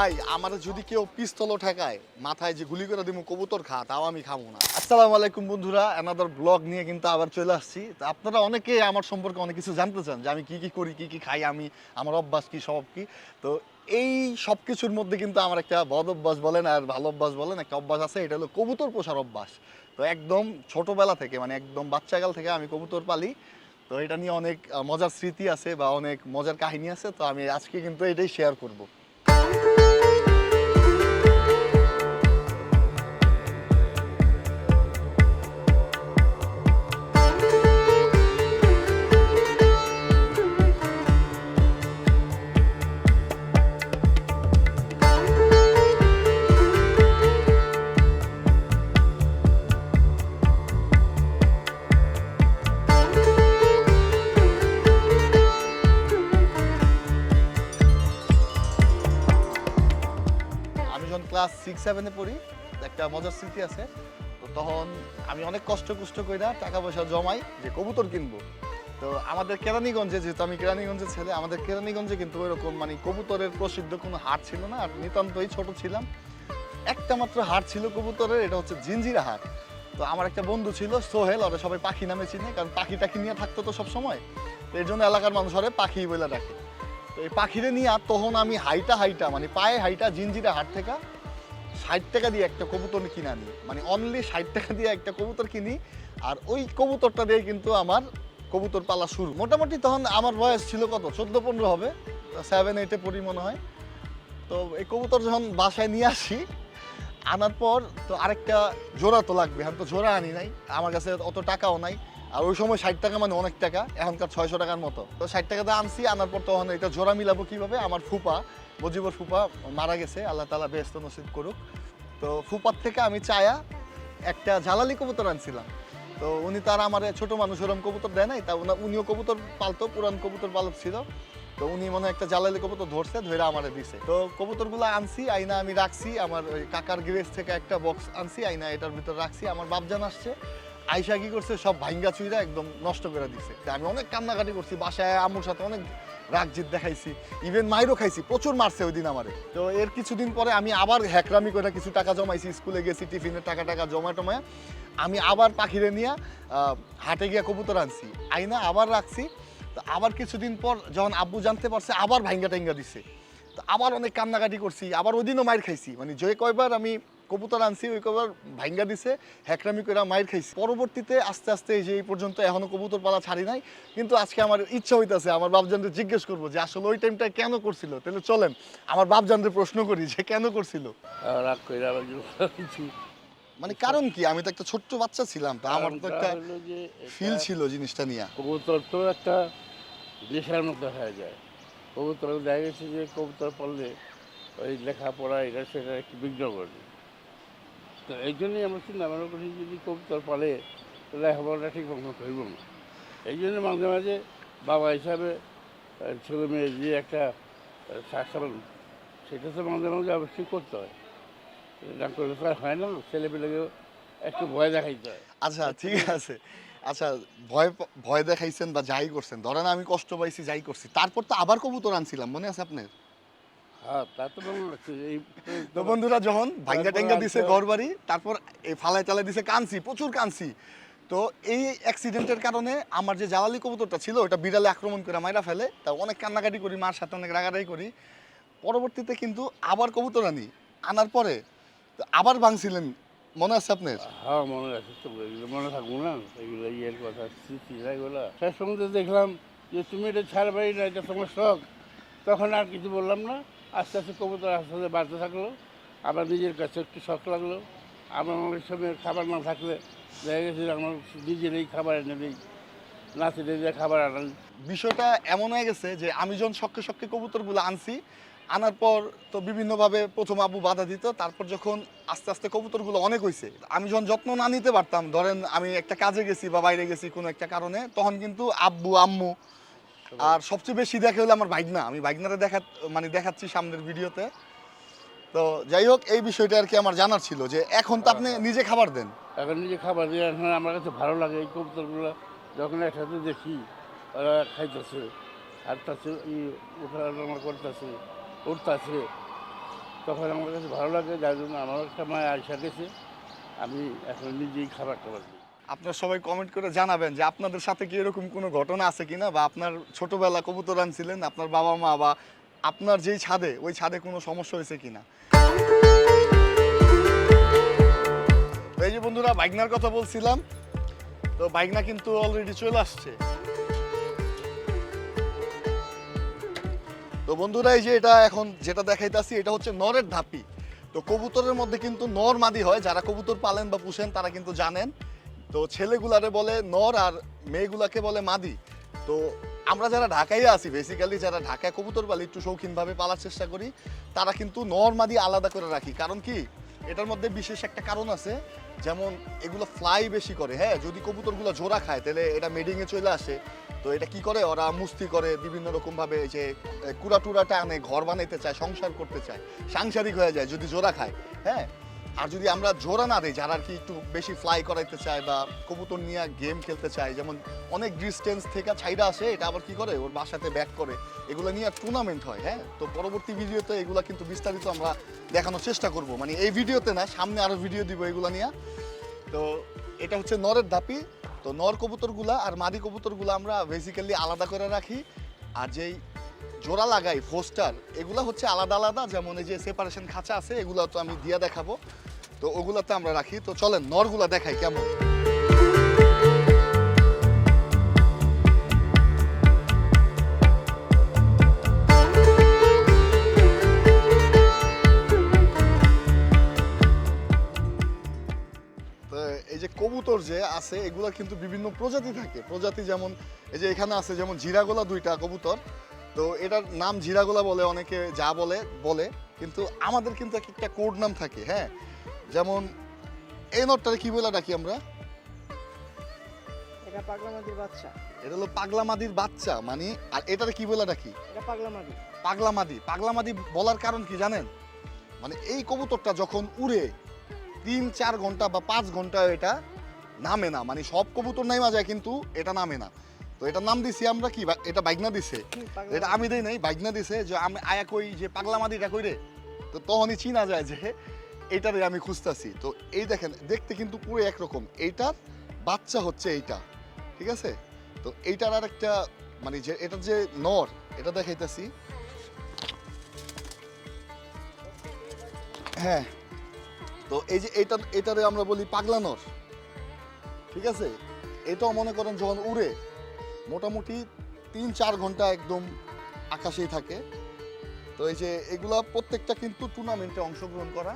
ভাই, আমার যদি কেউ পিস্তল ঠেকায়, মাথায় যে গুলি করে দিব কবুতর খা, তাও আমি খাব না। আসসালামু আলাইকুম বন্ধুরা অ্যানাদার ব্লগ নিয়ে কিন্তু আবার চলে আসছি। তো আপনারা অনেকে আমার সম্পর্কে অনেক কিছু জানতে চান, যে আমি কি কি করি, কি কি খাই, আমি, আমার অভ্যাস কি, সব কি। তো এই সব কিছুর মধ্যে কিন্তু আমার একটা বদ অভ্যাস বলেন আর ভালো অভ্যাস বলেন, একটা অভ্যাস আছে, এটা হলো কবুতর পোষার অভ্যাস। তো একদম ছোটবেলা থেকে মানে একদম বাচ্চাকাল থেকে আমি কবুতর পালি। তো এটা নিয়ে অনেক মজার স্মৃতি আছে বা অনেক মজার কাহিনী আছে, তো আমি আজকে কিন্তু এটাই শেয়ার করব। সেভেনে পড়ি। একটা মজার স্মৃতি আছে। তো তখন আমি অনেক কষ্ট কুষ্ট কইরা টাকা পয়সা জমাই। যে কবুতর কিনবো। তো আমাদের কেরানীগঞ্জে যেহেতু আমি কেরানীগঞ্জের ছেলে আমাদের কেরানীগঞ্জে কিন্তু ওইরকম মানে কবুতরের প্রসিদ্ধ কোনো হাট ছিল না। আর নিতান্তই ছোট ছিলাম। একটা মাত্র হাট ছিল কবুতরের এটা হচ্ছে জিঞ্জিরা হাট। তো আমার একটা বন্ধু ছিল সোহেল ওরা সবাই পাখি নামে চিনে কারণ পাখি টাখি নিয়ে থাকতো তো সবসময়। তো এর জন্য এলাকার মানুষ ওরে পাখি বলে রাখে তো এই পাখিরে নিয়ে আর তখন আমি হাইটা হাইটা মানে পায়ে হাইটা জিঞ্জিরা হাট থেকে ষাট টাকা দিয়ে একটা কবুতর কিনে আনি। মানে অনলি ষাট টাকা দিয়ে একটা কবুতর কিনি। আর ওই কবুতরটা দিয়ে কিন্তু আমার কবুতর পালা শুরু। মোটামুটি তখন আমার বয়স ছিল কত? চোদ্দ, পনেরো হবে। সেভেন এইটে পড়ি মনে হয়। তো এই কবুতর যখন বাসায় নিয়ে আসি, আনার পর তো আরেকটা জোড়া তো লাগবে। এখন তো জোড়া আনি নাই। আমার কাছে অত টাকাও নাই। আর ওই সময় ষাট টাকা মানে অনেক টাকা। এখনকার ছয়শো টাকার মতো। তো ষাট টাকাতে আনছি। আনার পর তখন এটা জোড়া মিলাবো কীভাবে? আমার ফুপা। মজিবর ফুপা মারা গেছে, আল্লাহ তালা বেহস্ত নসিব করুক। তো ফুপার থেকে আমি চায়া একটা জালালি কবুতর আনছিলাম। তো উনি তার আমার ছোট মানুষ ওরম কবুতর দেয় নাই, তা উনা- উনিও কবুতর পালতো, পুরান কবুতর পালক ছিল। তো উনি মনে একটা জালালি কবুতর ধরছে ধরে আমারে দিছে। তো কবুতরগুলো আনছি, আইনা আমি রাখছি, আমার ওই কাকার গ্রেস থেকে একটা বক্স আনছি, আইনা এটার ভিতর রাখছি, আমার বাপজান আসছে। আইসা কি করছে, সব ভাঙ্গা চুইরা একদম নষ্ট করে দিছে। আমি অনেক কান্নাকাটি করছি, বাসায় আম্মুর সাথে অনেক রাগ জিত দেখাইছি ইভেন মাইরও খাইছি, প্রচুর মারছে ওই দিন আমারে। তো এর কিছুদিন পরে আমি আবার হ্যাকরামি করে কিছু টাকা জমাইছি, স্কুলে গেছি, টিফিনের টাকা টাকা জমা টমায়। আমি আবার পাখিরে নিয়ে হাটে গিয়ে কবুতর আনছি, আইনা আবার রাখছি। তো আবার কিছুদিন পর যখন আব্বু জানতে পারছে, আবার ভাইঙ্গা টাইঙ্গা দিছে। তো আবার অনেক কান্নাকাটি করছি, আবার ওই দিনও মাইর খাইছি। মানে যে কয়বার আমি কবুতর আনছি ওই কবার ভাঙ্গা দিছে হ্যাকরামি করে মাইর খাইছি। পরবর্তীতে আস্তে আস্তে এই যে এই পর্যন্ত এখনও কবুতর পালা ছাড়ি নাই কিন্তু আজকে আমার ইচ্ছা হইতেছে আমার বাপজানকে জিজ্ঞেস করব যে আসলে ওই টাইমটা কেন করছিল? তাহলে চলেন আমার বাপজানকে প্রশ্ন করি যে কেন করছিল? রাগ করে মানে কারণ কি? আমি তো একটা ছোট্ট বাচ্চা ছিলাম তা আমার তো একটা ফিল ছিল জিনিসটা নিয়ে। কবুতর তো একটা নেশার মতো হয়ে যায়। কবুতর দেখা গেছে যে কবুতর পড়লে ওই লেখাপড়া এটা সেটা একটু বিঘ্ন করে। তো এই জন্যই আমরা চিন্তা ভাবনা করি যদি কবুতর পালে, তাহলে লেখাপড়াটা ঠিক মতো করব না। এই জন্য মাঝে মাঝে বাবা হিসাবে ছেলে মেয়ে যে একটা শাসন সেটা তো মাঝে মাঝে অবশ্যই করতে হয়। না করলে তো হয় না, ছেলেপেলেকেও একটু ভয় দেখাইতে হয়। আচ্ছা ঠিক আছে। আচ্ছা ভয় ভয় দেখাইছেন বা যাই করছেন, ধরেন আমি কষ্ট পাইছি, যাই করছি, তারপর তো আবার কবুতর আনছিলাম, মনে আছে আপনার? তা তো বন্ধুরা যখন ভাঙ্গা টেঙ্গা দিছে। ঘর বাড়ি তারপর এই ফালায় টালায় দিছে কানছি প্রচুর কানছি তো এই অ্যাক্সিডেন্টের কারণে আমার যে জ্বালালি কবুতরটা ছিল ওটা বিড়ালে আক্রমণ করে মাইরা ফেলে। তা অনেক কান্নাকাটি করি মার সাথে অনেক রাগারাগি করি। পরবর্তীতে কিন্তু আবার কবুতর আনি। আনার পরে তো আবার ভাঙছিলেন মনে আছে আপনার? হ্যাঁ মনে আছে তো মনে থাকব না এগুলো ইয়ের কথা স্মৃতি এগুলো শেষ পর্যন্ত দেখলাম যে তুমি এটা ছাড়বাই না এটা তোমার শখ তখন আর কিছু বললাম না। আস্তে আস্তে কবুতর আস্তে আস্তে বাড়তে থাকল। আবার নিজের কাছে একটু শখ লাগল। আমার অনেক সময় খাবার না থাকলে দেখা গেছে আমার নিজেরই খাবার এনে দিই। নাচে দিয়ে খাবার আনাই বিষয়টা এমন হয়ে গেছে যে আমি যখন শখকে শখকে কবুতরগুলো আনছি, আনার পর তো বিভিন্নভাবে প্রথম আব্বু বাধা দিত, তারপর যখন আস্তে আস্তে কবুতরগুলো অনেক হয়েছে আমি যখন যত্ন না নিতে পারতাম, ধরেন আমি একটা কাজে গেছি বা বাইরে গেছি কোনো একটা কারণে, তখন কিন্তু আব্বু, আম্মু আর সবচেয়ে বেশি দেখে হলো আমার বাইকনা আমি বাইকনারে দেখা মানে দেখাচ্ছি সামনের ভিডিওতে। তো যাই হোক এই বিষয়টা আর কি আমার জানার ছিল যে এখন তো আপনি নিজে খাবার দেন। এখন নিজে খাবার দিয়ে এখন আমার কাছে ভালো লাগে এই কবুতরগুলো। যখন একসাথে দেখি ওরা খাইতেছে হাঁটতেছে ই ওঠা নামা করতেছে উঠতেছে তখন আমার কাছে ভালো লাগে যার জন্য আমার একটা মায় আয়সা গেছে। আমি এখন নিজেই খাবার খাবার দিই। আপনারা সবাই কমেন্ট করে জানাবেন যে আপনাদের সাথে কি এরকম কোনো ঘটনা আছে কিনা বা আপনার ছোটবেলা কবুতর আনছিলেন আপনার বাবা মা বা আপনার যেই ছাদে, ওই ছাদে কোনো সমস্যা হয়েছে কিনা? এই যে বন্ধুরা বাইকনার কথা বলছিলাম, তো বাইকনা কিন্তু অলরেডি চলে আসছে। তো বন্ধুরা, এই যে এটা এখন যেটা দেখাইতাছি, এটা হচ্ছে নরের ধাপি। তো কবুতরের মধ্যে কিন্তু নর মাদি হয়, যারা কবুতর পালেন বা পুষেন, তারা কিন্তু জানেন। তো ছেলেগুলারে বলে নর আর মেয়েগুলাকে বলে মাদি। তো আমরা যারা ঢাকায় আছি বেসিক্যালি যারা ঢাকায় কবুতর পালি একটু শৌখিনভাবে পালার চেষ্টা করি, তারা কিন্তু নর মাদি আলাদা করে রাখি। কারণ কি? এটার মধ্যে বিশেষ একটা কারণ আছে, যেমন এগুলো ফ্লাই বেশি করে। হ্যাঁ যদি কবুতরগুলো জোড়া খায়, তাহলে এটা মেডিংয়ে চলে আসে। তো এটা কি করে? ওরা মুস্তি করে, বিভিন্ন রকম ভাবে এই যে কুড়া টুরাটা আনে ঘর বানাইতে চায়, সংসার করতে চায়, সাংসারিক হয়ে যায় যদি জোড়া খায়। হ্যাঁ আর যদি আমরা জোড়া না দিই, যারা আর কি একটু বেশি ফ্লাই করাইতে চায় বা কবুতর নিয়ে গেম খেলতে চায়, যেমন অনেক ডিস্টেন্স থেকে ছাইরা আসে, এটা আবার কি করে? ওর বাসাতে ব্যাক করে। এগুলো নিয়ে টুর্নামেন্ট হয় হ্যাঁ? তো পরবর্তী ভিডিওতে এগুলো কিন্তু বিস্তারিত আমরা দেখানোর চেষ্টা করব। মানে এই ভিডিওতে না, সামনে আরও ভিডিও দিব এগুলো নিয়ে। তো এটা হচ্ছে নরের ধাপি তো নর কবুতরগুলা আর মাদি কবুতরগুলা আমরা বেসিক্যালি আলাদা করে রাখি। আর যেই জোড়া লাগাই ফোস্টার এগুলা হচ্ছে আলাদা আলাদা। যেমন এই যে সেপারেশন খাঁচা আছে, এগুলো তো আমি দিয়া দেখাবো। তো ওগুলাতে আমরা রাখি। তো চলেন, নরগুলা দেখাই কেমন। তো এই যে কবুতর যে আছে, এগুলো কিন্তু বিভিন্ন প্রজাতি থাকে। প্রজাতি যেমন, এই যে এখানে আছে, যেমন জিরাগোলা দুইটা কবুতর। তো এটার নাম জিরাগোলা বলে অনেকে যা বলে বলে কিন্তু আমাদের কিন্তু এক একটা কোড নাম থাকে হ্যাঁ? যেমন এই নটটারে কি বলে ডাকি আমরা? এটা পাগলা মাদির বাচ্চা। এটা হলো পাগলা মাদির বাচ্চা মানে আর এটারে কি বলে ডাকি? এটা পাগলা মাদি পাগলা মাদি পাগলা মাদি বলার কারণ কি জানেন? মানে এই কবুতরটা যখন উড়ে তিন চার ঘণ্টা বা পাঁচ ঘণ্টা এটা নামে না। মানে সব কবুতর নাইমা যায় কিন্তু এটা নামে না। তো এটার নাম দিছি আমরা কি? এটা বাইকনা দিছে। এটা মাদি। আমি দেই নাই বাইকনা দিছে যে আমি আয়া কই যে পাগলা মাদিটা কই রে তো তখনই চিনা যায় যে এইটারে আমি খুঁজতাছি। তো এই দেখেন দেখতে কিন্তু পুরো একরকম। এইটার বাচ্চা হচ্ছে এইটা ঠিক আছে? তো এইটার আর একটা মানে যে এটা যে নর এটা দেখাইতাছি। হ্যাঁ। তো এই যে এটা এটারে আমরা বলি পাগলা নর ঠিক আছে? এটাও মনে করেন যখন উড়ে মোটামুটি তিন, চার ঘণ্টা একদম আকাশেই থাকে। তো এই যে এগুলা প্রত্যেকটা কিন্তু টুর্নামেন্টে অংশগ্রহণ করা।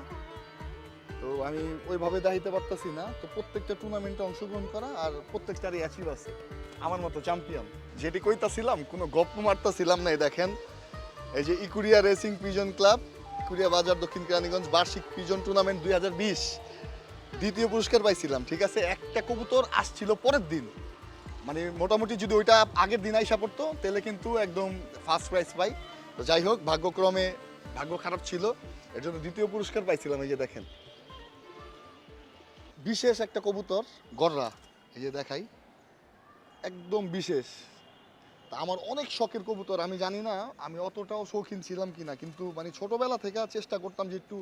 তো আমি ওইভাবে দেখাইতে পারতেছি না। তো প্রত্যেকটা টুর্নামেন্টে অংশগ্রহণ করা আর প্রত্যেকটারই অ্যাচিভ আছে। আমার মতো চ্যাম্পিয়ন যেটি কইতাছিলাম, কোনো গপ্প মারতাছিলাম না দেখেন। এই যে Ikuria racing pigeon club Ikuria বাজার দক্ষিণ কেরানীগঞ্জ বার্ষিক পিজন টুর্নামেন্ট দুই হাজার বিশ। দ্বিতীয় পুরস্কার পাইছিলাম, ঠিক আছে? একটা কবুতর আসছিল পরের দিন। মানে মোটামুটি যদি ওইটা আগের দিন আইসা পড়তো, তাহলে কিন্তু একদম ফার্স্ট প্রাইজ পাই। তো যাই হোক, ভাগ্যক্রমে ভাগ্য খারাপ ছিল এর জন্য দ্বিতীয় পুরস্কার পাইছিলাম, এই যে দেখেন। বিশেষ একটা কবুতর, গররা, এই যে দেখাই। একদম বিশেষ। তা আমার অনেক শখের কবুতর, আমি জানি না, আমি অতটাও শৌখিন ছিলাম কি না কিন্তু মানে ছোটবেলা থেকে চেষ্টা করতাম যে একটু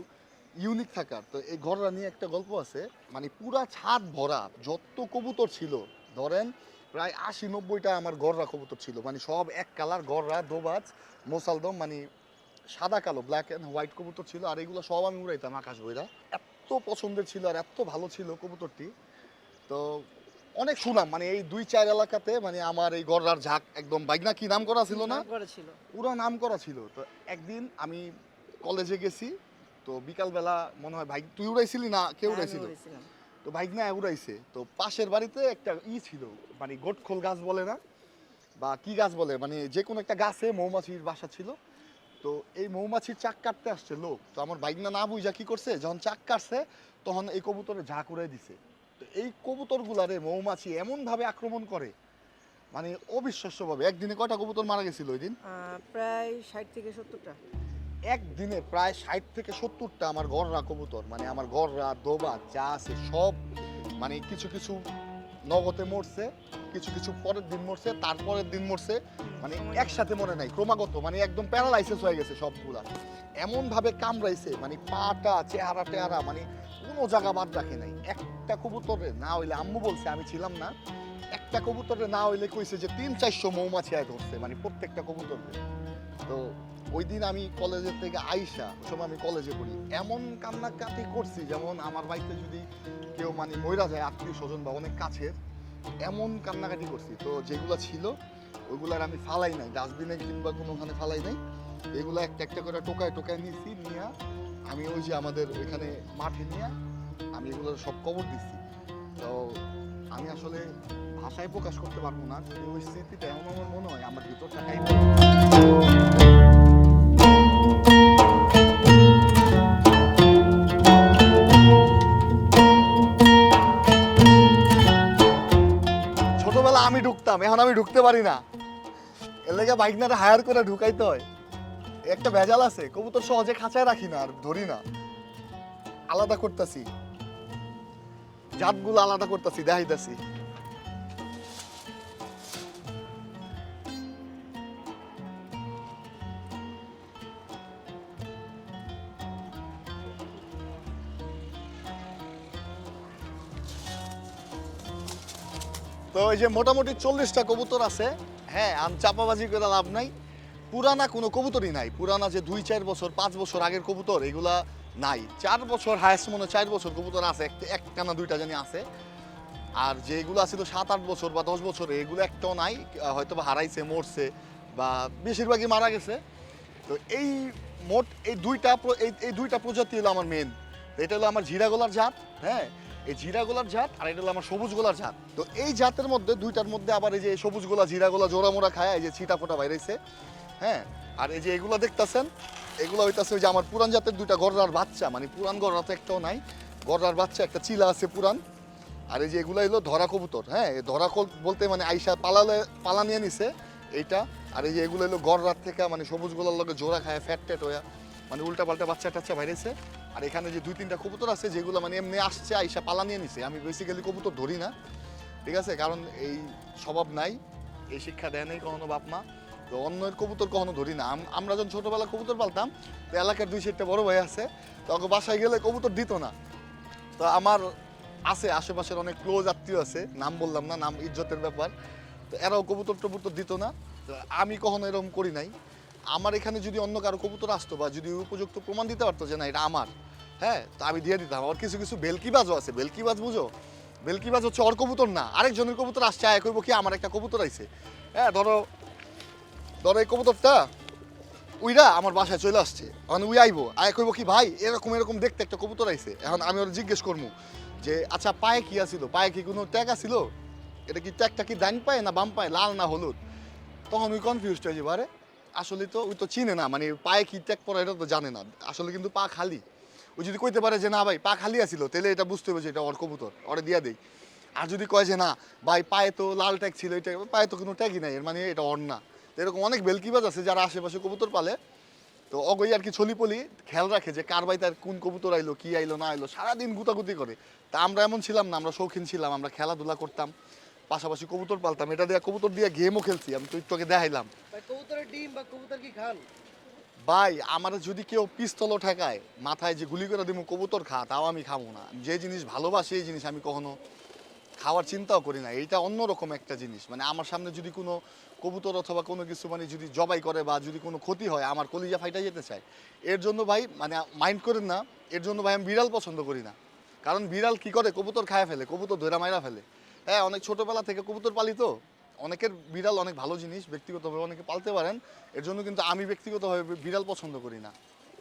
ইউনিক থাকার। তো এই ঘররা নিয়ে একটা গল্প আছে মানে পুরা ছাদ ভরা, যত কবুতর ছিল, ধরেন প্রায় আশি নব্বইটা আমার গররা কবুতর ছিল। মানে সব এক কালার গররা দোবাজ মোসালদম মানে সাদা কালো ব্ল্যাক অ্যান্ড হোয়াইট কবুতর ছিল। আর এগুলো সব আমি উড়াইতাম আকাশ বইরা। এত পছন্দের ছিল আর এত ভালো ছিল কবুতরটি। তো অনেক সুনাম মানে এই দুই চার এলাকাতে মানে আমার এই গররার ঝাঁক একদম বাইকনা কি নাম করা ছিল না? পুরো নাম করা ছিল। তো একদিন আমি কলেজে গেছি তো বিকালবেলা মনে হয় ভাই তুই উড়াইছিলি না? কেউ হ্যাঁ, উড়াইছিল। তো বাইক না উড়াইছে। তো পাশের বাড়িতে একটা ই ছিল মানে গোটখোল গাছ বলে না? বা কি গাছ বলে? মানে যে কোনো একটা গাছে মৌমাছির বাসা ছিল। তো এই মৌমাছির চাক কাটতে আসছে লোক। তো আমার বাইক না না বুঝা কি করছে? যখন চাক কাটছে, তখন এই কবুতরে ঝাঁক উড়াই দিছে। তো এই কবুতরগুলারে মৌমাছি এমনভাবে আক্রমণ করে মানে অবিশ্বাস্যভাবে। একদিনে কয়টা কবুতর মারা গেছিল ওই দিন? প্রায় ষাট থেকে সত্তরটা। একদিনে প্রায় ষাট থেকে সত্তরটা আমার গররা কবুতর মানে আমার গররা, দোবা, যা আছে সব মানে কিছু কিছু নগদে মরছে, কিছু কিছু পরের দিন মরছে, তারপরের দিন মরছে মানে একসাথে মনে নাই, ক্রমাগত মানে একদম প্যারালাইসিস হয়ে গেছে সবগুলা। এমন ভাবে কামড়াইছে মানে পাটা, চেহারা, টেহারা মানে কোনো জায়গা বাদ রাখে নাই। একটা কবুতরে না হইলে, আম্মু বলছে, আমি ছিলাম না, একটা কবুতরে না হইলে কইছে যে তিন, চারশো মৌমাছি আয় ধরছে মানে প্রত্যেকটা কবুতরে তো ওই দিন আমি কলেজের থেকে আইসা, ওই সময় আমি কলেজে পড়ি। এমন কান্নাকাটি করছি যেমন আমার বাড়িতে যদি কেউ মানে মইরা যায়, আত্মীয় স্বজন বা অনেক কাছের, এমন কান্নাকাটি করছি। তো যেগুলো ছিল, ওইগুলার আমি ফালাই নাই, ডাস্টবিনে কিংবা কোনোখানে ফালাই নাই। এগুলো একটা একটা করে টোকায় টোকায় নিয়েছি নিয়ে আমি ওই যে আমাদের ওইখানে মাঠে নিয়ে আমি এগুলো সব কবর দিচ্ছি তো আমি আসলে ভাষায় প্রকাশ করতে পারব না, যদি ওই স্মৃতিটা এমন আমার মনে হয়, আমার ভিতরটা ঢুকতাম এখন আমি ঢুকতে পারি না। এর বাইক নাটা হায়ার করে ঢুকাইতে হয়। একটা ভেজাল আছে, কবুতর সহজে খাঁচায় রাখি না আর ধরি না। আলাদা করতেছি। জাতগুলো আলাদা করতেছি, দেখাইতেছি। তো এই যে মোটামুটি চল্লিশটা কবুতর আছে হ্যাঁ আম চাপাবাজি করে লাভ নাই। পুরানা কোনো কবুতরই নাই। পুরানা যে দুই, চার বছর, পাঁচ বছর আগের কবুতর, এগুলা নাই। চার বছর হায়েস্ট মনে চার বছর কবুতর আছে একটা একটা না দুইটা জানি আছে। আর যেগুলো ছিল সাত, আট বছর বা দশ বছর, এগুলো একটাও নাই, হয়তো বা হারাইছে, মরছে, বা বেশিরভাগই মারা গেছে। তো এই মোট এই দুইটা এই দুইটা প্রজাতি হলো আমার মেন এটা হলো আমার জিরাগোলার জাত হ্যাঁ। এই জিরাগোলার জাত আর এটা হলো আমার সবুজ গোলার জাত। তো এই জাতের মধ্যে, দুইটার মধ্যে আবার এই যে সবুজ গোলা জিরাগোলা জোড়া মোড়া খায়, এই যে ছিটা ফোটা বাইরেছে। হ্যাঁ? আর এই যে এগুলো দেখতাছেন, এগুলো হইতাছে ওই যে আমার পুরান জাতের দুইটা গররার বাচ্চা। মানে পুরান গররা তো একটাও নাই, গররার বাচ্চা, একটা চিলা আছে পুরান। আর এই যে এগুলো হলো ধরা কবুতর হ্যাঁ? ধরা বলতে মানে আইসা পালালে, পালা নিয়ে নিছে এইটা। আর এই যে এগুলো হলো গড়রাত থেকে মানে সবুজ গোলার লগে জোড়া খায় ফ্যাট ট্যাট হয়ে মানে উল্টা পাল্টা বাচ্চা টাচ্চা বাইরেছে। আর এখানে যে দুই তিনটা কবুতর আছে, যেগুলো মানে এমনি আসছে, আইসা পালা নিয়ে নিছে। আমি বেসিক্যালি কবুতর ধরি না, ঠিক আছে? কারণ এই স্বভাব নাই, এই শিক্ষা দেয় নাই কখনো বাপ মা। তো অন্যের কবুতর কখনো ধরি না। আমরা যখন ছোটবেলা কবুতর পালতাম, তো এলাকার দুই চারটা বড় ভাই আছে, তো ওকে বাসায় গেলে কবুতর দিত না। তো আমার আছে, আশেপাশের অনেক ক্লোজ আত্মীয় আছে, নাম বললাম না, নাম ইজ্জতের ব্যাপার। তো এরাও কবুতর টবুতর দিত না। তো আমি কখনো এরকম করি নাই। আমার এখানে যদি অন্য কারও কবুতর আসতো বা যদি উপযুক্ত প্রমাণ দিতে পারতো যে না, এটা আমার হ্যাঁ তো আমি দিয়ে দিতাম। আর কিছু কিছু বেলকিবাজও আছে। বেলকিবাজ বুঝো? বেলকিবাজ হচ্ছে ওর কবুতর না, আরেকজনের কবুতর আসছে, আয় করব কি, আমার একটা কবুতর আইছে। হ্যাঁ ধরো ধরো এই কবুতরটা উইরা আমার বাসায় চলে আসছে। এখন উই আইবো, আয় কইব কি, ভাই, এরকম এরকম দেখতে একটা কবুতর আইছে। এখন আমি ওর জিজ্ঞেস করব যে আচ্ছা পায়ে কি আছিল? পায়ে কি কোনো ট্যাগ আছিল? এটা কি ট্যাগটা কি ডাইন পায় না বাম পায়? লাল না হলুদ? তখন ওই কনফিউজড হয়ে যাবে, আরে আসলে তো ওই তো চিনে না মানে পায়ে কি ট্যাগ পরা এটা তো জানে না। আসলে কিন্তু পা খালি। ও যদি কইতে পারে যে, না ভাই, পা খালি আছিল, তাহলে এটা বুঝতে হবে যে এটা ওর কবুতর, ওরে দিয়া দেই। আর যদি কয় যে, না, ভাই, পায়ে তো লাল ট্যাগ ছিল, এটা পায়ে তো কোনো ট্যাগই নাই, এর মানে এটা ওর না। এরকম অনেক বেলকিবাজ আছে যারা আশেপাশে কবুতর পালে। তো অগই আর কি ছলিপলি খেয়াল রাখে যে, কার বাই তার কোন কবুতর আইলো, কি আইলো, না আইলো, সারাদিন গুতাগুতি করে। তা আমরা এমন ছিলাম না, আমরা শৌখিন ছিলাম, আমরা খেলাধুলা করতাম। পাশাপাশি কবুতর পালতাম এটা দিয়ে কবুতর দিয়ে গেমও খেলছি আমি তো তোকে দেখাইলাম। ভাই কবুতরের ডিম বা কবুতর কি খান? ভাই আমার যদি কেউ পিস্তলও ঠেকায় মাথায় যে গুলি করে দিব কবুতর খা তাও আমি খাব না। যে জিনিস ভালোবাসি এই জিনিস আমি কখনো খাওয়ার চিন্তাও করি না। এইটা অন্যরকম একটা জিনিস। মানে আমার সামনে যদি কোনো কবুতর অথবা কোনো কিছু মানে যদি জবাই করে বা যদি কোনো ক্ষতি হয় আমার কলিজা ফাইটা যেতে চায়। এর জন্য ভাই মানে মাইন্ড করেন না এর জন্য ভাই আমি বিড়াল পছন্দ করি না। কারণ বিড়াল কি করে? কবুতর খায় ফেলে কবুতর ধরে মাইরা ফেলে। হ্যাঁ অনেক ছোটবেলা থেকে কবুতর পালি তো। অনেকের বিড়াল অনেক ভালো জিনিস, ব্যক্তিগতভাবে অনেকে পালতে পারেন। এর জন্য কিন্তু আমি ব্যক্তিগতভাবে বিড়াল পছন্দ করি না।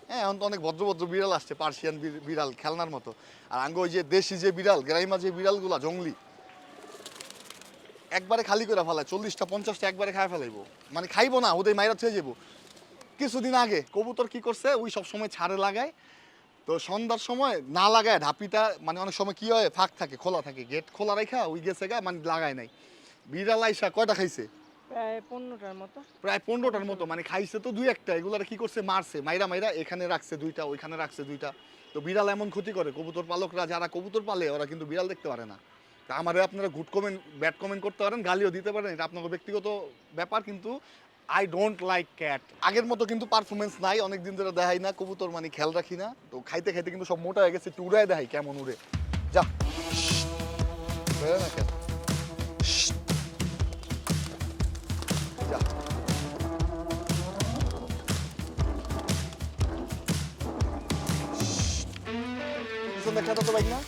হ্যাঁ এখন তো অনেক ভদ্র ভদ্র বিড়াল আসছে, পার্সিয়ান বিড়াল, খেলনার মতো। আর আঙ্গ ওই যে দেশি যে বিড়াল, গ্রাইমা যে বিড়ালগুলা জঙ্গলি একবারে খালি করে ফেলায়, চল্লিশটা, পঞ্চাশটা একবারে খাই ফেলাইবো। মানে খাইবো না, ওদের মাইরা থুয়ে যাব কিছুদিন আগে কবুতর কি করছে, ওই সব সময় ছাড়ে লাগায় তো সন্ধ্যার সময় না লাগায় ঢাপিটা মানে অনেক সময় কি হয় ফাঁক থাকে খোলা থাকে গেট খোলা রেখা ওই গেছে গা মানে লাগায় নাই। বিড়াল আইসা কয়টা খাইছে? প্রায় পনেরোটার মতো। প্রায় পনেরোটার মতো মানে খাইছে তো দুই একটা এগুলার কি করছে মারছে মাইরা মাইরা এখানে রাখছে দুইটা ওইখানে রাখছে দুইটা। তো বিড়াল এমন ক্ষতি করে কবুতর পালকরা যারা কবুতর পালে ওরা কিন্তু বিড়াল দেখতে পারে না। তা আমারে আপনারা গুড কমেন্ট ব্যাড কমেন্ট করতে পারেন গালিও দিতে পারেন এটা আপনাদের ব্যক্তিগত ব্যাপার কিন্তু আই ডোন্ট লাইক ক্যাট আগের মতো কিন্তু পারফরমেন্স নাই অনেক দিন ধরে দেখাই না, কবুতর মানে খেয়াল রাখি না। তো খাইতে খাইতে কিন্তু সব মোটা হয়ে গেছে উড়ায় দেখাই কেমন উড়ে। যা। না কেন? তো বাইক না?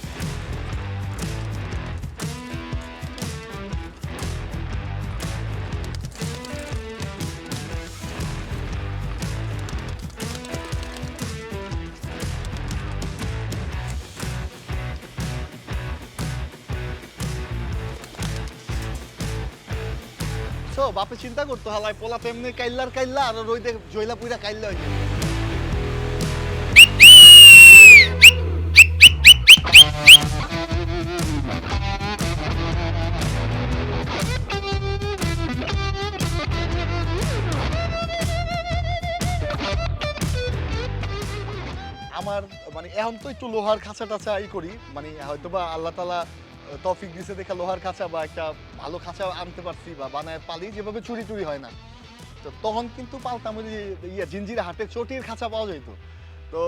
সো বাপে চিন্তা করতো হালাই পোলা তেমনি কাইল্লার কাইল্লা, আর দেখ জয়লা পুইরা কাইল্লা যায়। আমার মানে এখন তো একটু লোহার খাঁচা টাচা ই করি মানে হয়তো বা আল্লাহ তালা তফিক দিছে দেখে লোহার খাঁচা বা একটা ভালো খাঁচা আনতে পারছি বা বানায় পালি যেভাবে চুরি চুরি হয় না। তো তখন কিন্তু পালতাম ওই ইয়ে জিঞ্জিরা হাটে চটির খাঁচা পাওয়া যেত তো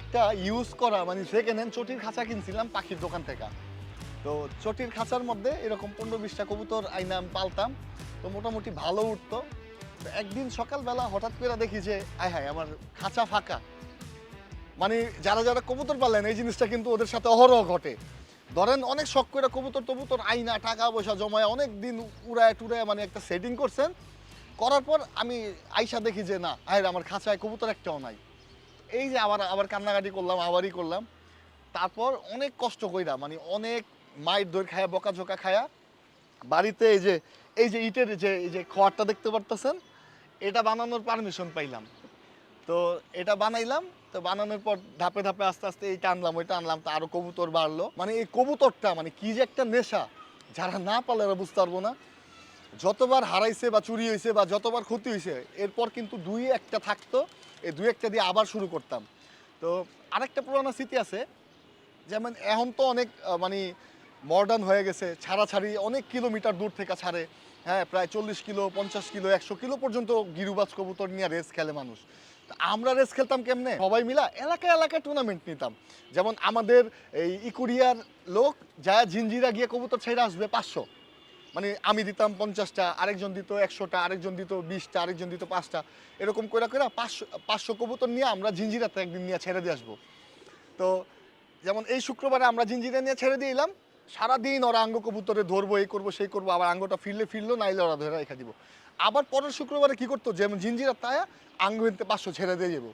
একটা ইউজ করা মানে সেকেন্ড হ্যান্ড চটির খাঁচা কিনছিলাম পাখির দোকান থেকে। তো চটির খাঁচার মধ্যে এরকম পনেরো বিশটা কবুতর আইনা পালতাম। তো মোটামুটি ভালো উঠতো। তো একদিন সকালবেলা হঠাৎ করে দেখি যে, আয় হায়, আমার খাঁচা ফাঁকা। মানে যারা যারা কবুতর পালেন, এই জিনিসটা কিন্তু ওদের সাথে অহরহ ঘটে। ধরেন অনেক শখ করে কবুতর টবুতর আইনা, টাকা পয়সা জমায়, অনেক দিন উড়ায় টুড়ায় মানে একটা সেটিং করছেন। করার পর আমি আইসা দেখি যে না আয় আমার খাঁচায় কবুতর একটাও নাই। এই যে আবার আবার কান্নাকাটি করলাম, আবারই করলাম। তারপর অনেক কষ্ট কইরা মানে অনেক মায়ের দই খায়া, বকাঝোকা খায়া, বাড়িতে এই যে এই যে ইটের যে, এই যে খড়টা দেখতে পারতেছেন, এটা বানানোর পারমিশন পাইলাম। তো এটা বানাইলাম তো বানানোর পর ধাপে ধাপে আস্তে আস্তে এইটা আনলাম ওইটা আনলাম তো আরও কবুতর বাড়লো। মানে এই কবুতরটা মানে কি যে একটা নেশা। যারা না পালে এরা বুঝতে পারব না। যতবার হারাইছে বা চুরি হয়েছে বা যতবার ক্ষতি হয়েছে এরপর কিন্তু দুই একটা থাকতো, এই দুই একটা দিয়ে আবার শুরু করতাম। তো আরেকটা পুরোনো স্মৃতি আছে, যেমন এখন তো অনেক মানে মডার্ন হয়ে গেছে, ছাড়াছাড়ি অনেক কিলোমিটার দূর থেকে ছাড়ে। হ্যাঁ প্রায় চল্লিশ কিলো, পঞ্চাশ কিলো, একশো কিলো পর্যন্ত গিরুবাজ কবুতর নিয়ে রেস খেলে মানুষ। আমরা রেস খেলতাম কেমনে? সবাই মিলা এলাকায় এলাকায় টুর্নামেন্ট নিতাম। যেমন আমাদের এই ইকুরিয়ার লোক যা ঝিঞ্জিরা গিয়ে কবুতর ছেড়ে আসবে পাঁচশো। মানে আমি দিতাম পঞ্চাশটা, আরেকজন দিত একশোটা, আরেকজন দিত বিশটা, আরেকজন দিত পাঁচটা। এরকম করে করে পাঁচশো পাঁচশো কবুতর নিয়ে আমরা ঝিঞ্জিরাতে একদিন নিয়ে ছেড়ে দিয়ে আসব। তো যেমন এই শুক্রবারে আমরা জিঞ্জিরা নিয়ে ছেড়ে দিয়ে এলাম সারাদিন ওরা আঙ্গ কবুতরে ধরবো, এই করব, সেই করব, আবার আঙ্গটা ফিরলে ফিরলো, নাইলে ওরা ধরে রেখে দিব। আবার পরের শুক্রবারে কি করতো, যেমন জিঞ্জিরা তায়া আঙ্গ হিনতে পাঁচশো ছেড়ে দিয়ে যাব।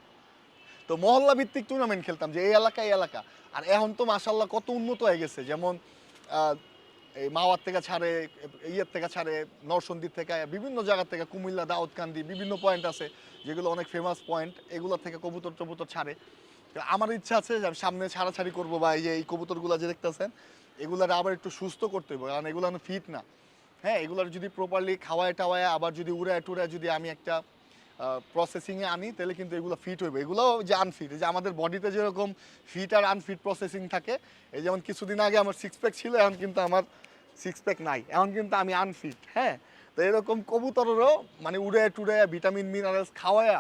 তো মহল্লা ভিত্তিক টুর্নামেন্ট খেলতাম যে, এই এলাকা এই এলাকা। আর এখন তো মাসাল্লাহ কত উন্নত হয়ে গেছে। যেমন এই মাওয়ার থেকে ছাড়ে, ইয়ের থেকে ছাড়ে, নরসন্দির থেকে, বিভিন্ন জায়গা থেকে, কুমিল্লা, দাউদকান্দি, বিভিন্ন পয়েন্ট আছে, যেগুলো অনেক ফেমাস পয়েন্ট এগুলো থেকে কবুতর টবুতর ছাড়ে আমার ইচ্ছা আছে যে আমি সামনে ছাড়াছাড়ি করব বা এই যে এই কবুতরগুলো যে দেখতেছেন এগুলার আবার একটু সুস্থ করতে হবে কারণ এগুলো ফিট না। হ্যাঁ এগুলোর যদি প্রপারলি খাওয়ায় টাওয়ায় আবার যদি উড়ায় টুড়ায় যদি আমি একটা প্রসেসিংয়ে আনি, তাহলে কিন্তু এগুলো ফিট হইবে। এগুলোও যে আনফিট যে আমাদের বডিতে যেরকম ফিট আর আনফিট প্রসেসিং থাকে, এই যেমন কিছুদিন আগে আমার সিক্স প্যাক ছিল, এখন কিন্তু আমার সিক্স প্যাক নাই। এখন কিন্তু আমি আনফিট হ্যাঁ? তো এরকম কবুতরেরও মানে উড়ে টুড়ে ভিটামিন মিনারেলস খাওয়ায়া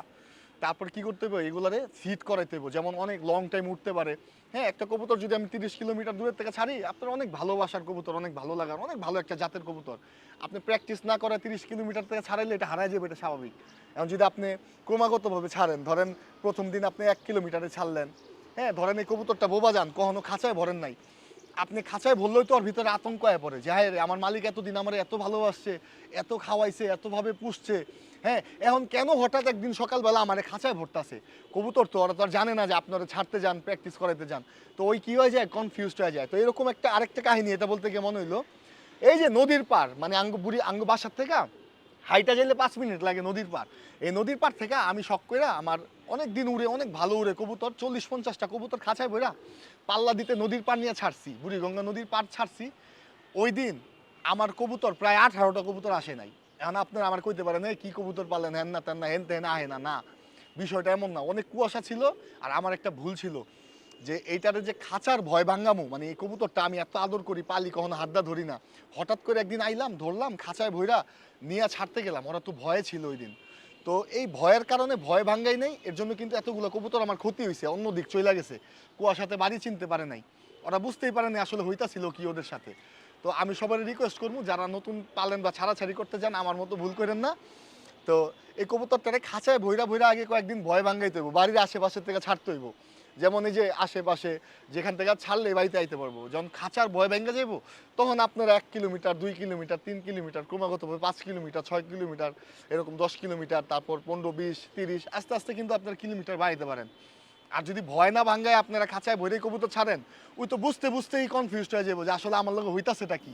তারপর কি করতে হবে এগুলারে ফিট করাইতে হবে যেমন অনেক লং টাইম উঠতে পারে। হ্যাঁ একটা কবুতর যদি আমি তিরিশ কিলোমিটার দূরের থেকে ছাড়ি, আপনার অনেক ভালোবাসার কবুতর, অনেক ভালো লাগার, অনেক ভালো একটা জাতের কবুতর। আপনি প্র্যাকটিস না করে তিরিশ কিলোমিটার থেকে ছাড়াইলে এটা হারাই যাবে, এটা স্বাভাবিক। এখন যদি আপনি ক্রমাগতভাবে ছাড়েন, ধরেন প্রথম দিন আপনি এক কিলোমিটারে ছাড়লেন হ্যাঁ ধরেন এই কবুতরটা বোবা যান, কখনো খাঁচায় ভরেন নাই। আপনি খাঁচায় ভরলেই তো ওর ভিতরে আতঙ্ক হয়ে পড়ে। যে হ্যাঁ আমার মালিক এতদিন আমার এত ভালোবাসছে, এত খাওয়াইছে, এতভাবে পুষছে। হ্যাঁ এখন কেন হঠাৎ একদিন সকালবেলা আমার খাঁচায় ভরতাছে? কবুতর তো, ওরা তো আর জানে না যে আপনারা ছাড়তে যান, প্র্যাকটিস করাতে যান। তো ওই কী হয়ে যায়? কনফিউজড হয়ে যায়। তো এরকম একটা আরেকটা কাহিনী, এটা বলতে গিয়ে মনে হইল, এই যে নদীর পার মানে আঙ্গ, বুড়ি আঙ্গ বাসার থেকে হাইটা যাইলে পাঁচ মিনিট লাগে নদীর পার এই নদীর পার থেকে আমি শখ করে আমার অনেক দিন উড়ে, অনেক ভালো উড়ে কবুতর, চল্লিশ পঞ্চাশটা কবুতর খাঁচায় বইরা পাল্লা দিতে নদীর পার নিয়ে ছাড়ছি, বুড়িগঙ্গা নদীর পার ছাড়ছি। ওই দিন আমার কবুতর প্রায় আঠারোটা কবুতর আসে নাই। এখন আপনারা আমার কইতে পারেন, "এই কি কবুতর পালেন হেন না তেন না, হেন তেন আহে না না। বিষয়টা এমন না। অনেক কুয়াশা ছিল আর আমার একটা ভুল ছিল যে এইটারে যে খাঁচার ভয় ভাঙ্গামু মানে এই কবুতরটা আমি এত আদর করি, পালি কখনো হাতটা ধরি না। হঠাৎ করে একদিন আইলাম, ধরলাম, খাঁচায় ভইরা নিয়ে ছাড়তে গেলাম, ওরা তো ভয়ে ছিল ওই দিন। তো এই ভয়ের কারণে ভয় ভাঙ্গাই নাই, এর জন্য কিন্তু এতগুলো কবুতর আমার ক্ষতি হয়েছে অন্য দিক চলে গেছে। কুয়াশাতে বাড়ি চিনতে পারে নাই। ওরা বুঝতেই পারে না আসলে হইতাছিল কি ওদের সাথে। তো আমি সবাই রিকোয়েস্ট করব, যারা নতুন পালেন বা ছাড়াছাড়ি করতে যান আমার মতো ভুল করেন না। তো এই কবুতরটারে খাঁচায় ভৈরা ভৈরা আগে কয়েকদিন ভয় ভাঙ্গাইতে হইব, বাড়ির আশেপাশের থেকে ছাড়তে হইব। যেমন এই যে আশেপাশে যেখান থেকে ছাড়লে বাড়িতে আইতে পারব, যখন খাঁচার ভয় ভেঙে যাইব, তখন আপনারা এক কিলোমিটার, দুই কিলোমিটার, তিন কিলোমিটার ক্রমাগতভাবে পাঁচ কিলোমিটার, ছয় কিলোমিটার, এরকম দশ কিলোমিটার, তারপর পনেরো, বিশ, তিরিশ, আস্তে আস্তে কিন্তু আপনারা কিলোমিটার বাড়াইতে পারেন। আর যদি ভয় না ভাঙ্গায় আপনারা খাঁচায় ভৈরে কবুতর ছাড়েন, ওই তো বুঝতে, বুঝতেই কনফিউজড হয়ে যাব যে আসলে আমার লোক হইতাছেটা কি।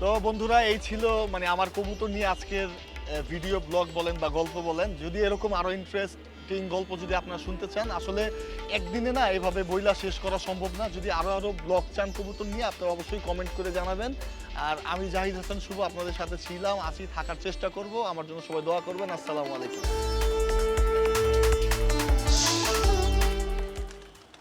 তো বন্ধুরা, এই ছিল মানে আমার কবুতর নিয়ে আজকের ভিডিও ব্লগ বলেন বা গল্প বলেন। যদি এরকম আরও ইন্টারেস্টিং গল্প যদি আপনারা শুনতে চান, আসলে একদিনে না এভাবে বইলা শেষ করা সম্ভব না। যদি আরও আরও ব্লগ চান কবুতর নিয়ে আপনারা অবশ্যই কমেন্ট করে জানাবেন। আর আমি জাহিদ হাসান শুভ আপনাদের সাথে ছিলাম। আছি, থাকার চেষ্টা করব। আমার জন্য সবাই দোয়া করবেন। আসসালামু আলাইকুম।